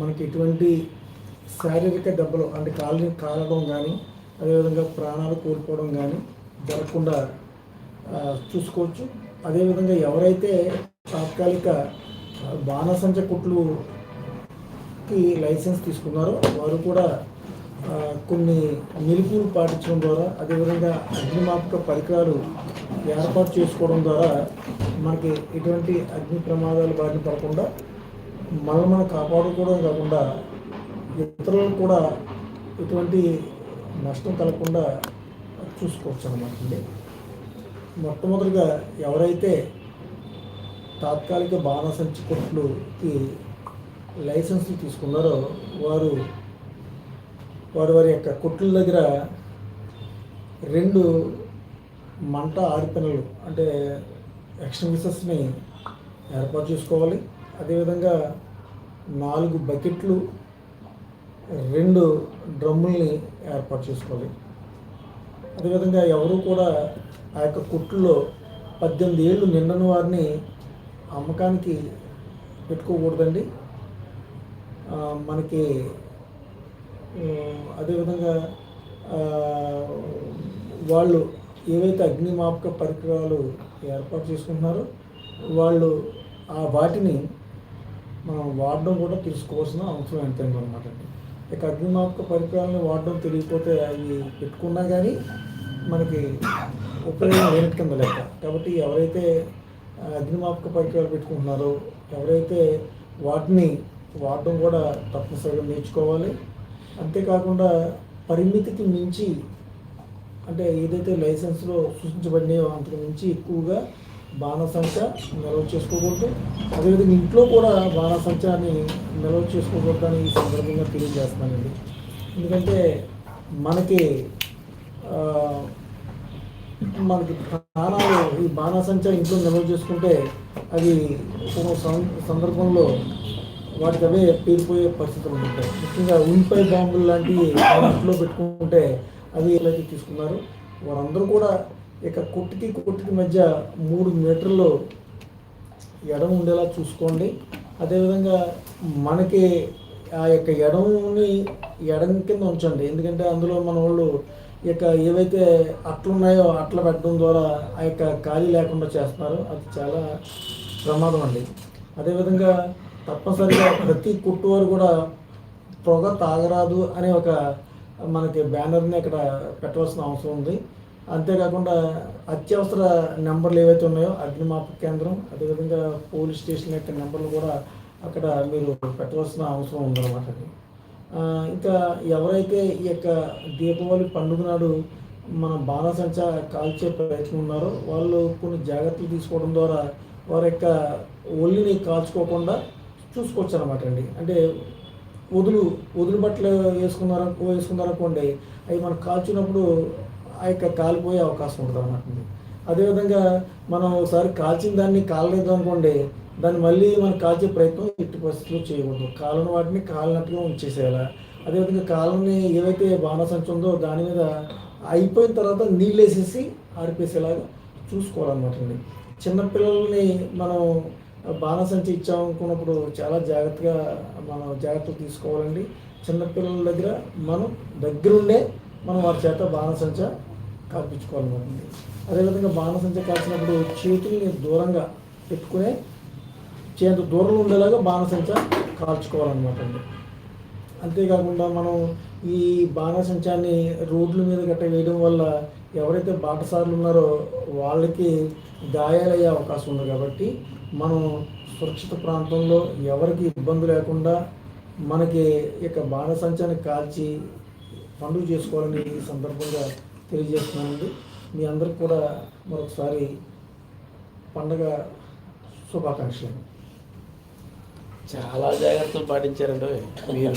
మనకి ఎటువంటి శారీరక దెబ్బలు అంటే కాలు కాలడం కానీ అదేవిధంగా ప్రాణాలు కోల్పోవడం కానీ జరగకుండా చూసుకోవచ్చు. అదేవిధంగా ఎవరైతే తాత్కాలిక బాణసంచ కుట్లుకి లైసెన్స్ తీసుకున్నారో వారు కూడా కొన్ని నిలుపులు పాటించడం ద్వారా అదేవిధంగా అగ్నిమాపక పరికరాలు ఏర్పాటు చేసుకోవడం ద్వారా మనకి ఎటువంటి అగ్ని ప్రమాదాలు బారిన పడకుండా మనల్ని మనం కాపాడుకోవడం కాకుండా ఇతరులకు కూడా ఎటువంటి నష్టం కలగకుండా చూసుకోవచ్చు అన్నమాట అండి. మొట్టమొదటిగా ఎవరైతే తాత్కాలిక బాణసంచి కొట్లుకి లైసెన్స్ తీసుకున్నారో వారు వారి వారి యొక్క కొట్ల దగ్గర రెండు మంట ఆరిపెనలు అంటే ఎక్స్ట్రీమిసెస్ని ఏర్పాటు చేసుకోవాలి. అదేవిధంగా నాలుగు బకెట్లు రెండు డ్రమ్ముల్ని ఏర్పాటు చేసుకోవాలి. అదేవిధంగా ఎవరు కూడా ఆ యొక్క కుట్టులో పద్దెనిమిది ఏళ్ళు నిండని వారిని అమ్మకానికి పెట్టుకోకూడదండి. మనకి అదేవిధంగా వాళ్ళు ఏవైతే అగ్నిమాపక పరికరాలు ఏర్పాటు చేసుకుంటున్నారో వాళ్ళు ఆ వాటిని మనం వాడడం కూడా తెలుసుకోవాల్సిన అవసరం ఎంతైంది అనమాట అండి. ఇక అగ్నిమాపక పరికరాలను వాడడం తెలియకపోతే అవి పెట్టుకున్నా కానీ మనకి ఉపయోగం లేనట్టు కింద లెక్క. కాబట్టి ఎవరైతే అగ్నిమాపక పరికరాలు పెట్టుకుంటున్నారో ఎవరైతే వాటిని వాడడం కూడా తప్పనిసరిగా నేర్చుకోవాలి. అంతేకాకుండా పరిమితికి మించి అంటే ఏదైతే లైసెన్స్లో సూచించబడినాయో అంతకు మించి ఎక్కువగా బాణసంచ నిల్వ చేసుకోకూడదు. అదేవిధంగా ఇంట్లో కూడా బాణసంచాన్ని నిల్వ చేసుకోకూడదని ఈ సందర్భంగా తెలియజేస్తున్నానండి. ఎందుకంటే మనకి మనకి ప్రాణాలు ఈ బాణసంచ ఇంట్లో నిల్వ చేసుకుంటే అవి కొన్ని సం- సందర్భంలో వాటికి అవే పేరిపోయే పరిస్థితులు ఉంటాయి. ముఖ్యంగా ఉల్లిపాయ బాంబులు లాంటివి ఇంట్లో పెట్టుకుంటే అవి ఏదైతే తీసుకున్నారు? వారందరూ కూడా ఇక కొట్టుకి కొట్టుకి మధ్య మూడు మీటర్లు ఎడం ఉండేలా చూసుకోండి. అదేవిధంగా మనకి ఆ యొక్క ఎడముని ఎడం కింద ఉంచండి. ఎందుకంటే అందులో మన వాళ్ళు ఇక ఏవైతే అట్లున్నాయో అట్ల పెట్టడం ద్వారా ఆ యొక్క ఖాళీ లేకుండా చేస్తున్నారు అది చాలా ప్రమాదం అండి. అదేవిధంగా తప్పనిసరిగా ప్రతి కుట్టు వారు కూడా పొగ తాగరాదు అనే ఒక మనకి బ్యానర్ని అక్కడ పెట్టవలసిన అవసరం ఉంది. అంతేకాకుండా అత్యవసర నెంబర్లు ఏవైతే ఉన్నాయో అగ్నిమాపక కేంద్రం అదేవిధంగా పోలీస్ స్టేషన్ యొక్క నెంబర్లు కూడా అక్కడ మీరు పెట్టవలసిన అవసరం ఉందన్నమాట అది. ఇంకా ఎవరైతే ఈ యొక్క దీపావళి పండుగ నాడు మన బాణసంచ కాల్చే ప్రయత్నం ఉన్నారో వాళ్ళు కొన్ని జాగ్రత్తలు తీసుకోవడం ద్వారా వారి యొక్క ఒళ్ళిని కాల్చుకోకుండా చూసుకోవచ్చు అనమాట అండి అంటే వదులు వదులు బట్టలు వేసుకున్నారు వేసుకున్నారనుకోండి అవి మనం కాల్చినప్పుడు ఆ యొక్క కాలిపోయే అవకాశం ఉంటుంది అన్నట్టు. అదేవిధంగా మనం ఒకసారి కాల్చిన దాన్ని కాలలేదు అనుకోండి దాన్ని మళ్ళీ మనం కాల్చే ప్రయత్నం ఎట్టి పరిస్థితుల్లో చేయకూడదు. కాలని వాటిని కాలినట్టుగా ఉంచేసేయాలి? అదేవిధంగా కాలని ఏవైతే బాణసంచి ఉందో దాని మీద అయిపోయిన తర్వాత నీళ్ళు వేసేసి ఆరిపేసేలాగా చూసుకోవాలన్నమాట అండి చిన్నపిల్లల్ని మనం బాణసంచి ఇచ్చామనుకున్నప్పుడు చాలా జాగ్రత్తగా మనం జాగ్రత్తలు తీసుకోవాలండి. చిన్నపిల్లల దగ్గర మనం దగ్గరుండే మనం వారి చేత బాణసంచ కాల్పించుకోవాలన్నమాట అదేవిధంగా బాణసంచ కాల్చినప్పుడు చేతుల్ని దూరంగా పెట్టుకునే చేత దూరంలో ఉండేలాగా బాణసంచ కాల్చుకోవాలన్నమాట అండి అంతేకాకుండా మనం ఈ బాణసంచాన్ని రోడ్ల మీద గట్ట వేయడం వల్ల ఎవరైతే బాటసార్లు ఉన్నారో వాళ్ళకి గాయాలయ్యే అవకాశం ఉంది కాబట్టి మనం సురక్షిత ప్రాంతంలో ఎవరికి ఇబ్బంది లేకుండా మనకి ఇక బాణసంచాన్ని కాల్చి పండుగ చేసుకోవాలని ఈ సందర్భంగా తెలియజేస్తున్నానండి. మీ అందరికి కూడా మరొకసారి పండగ శుభాకాంక్షలు. చాలా జాగ్రత్తలు పాటించారండి. మీరు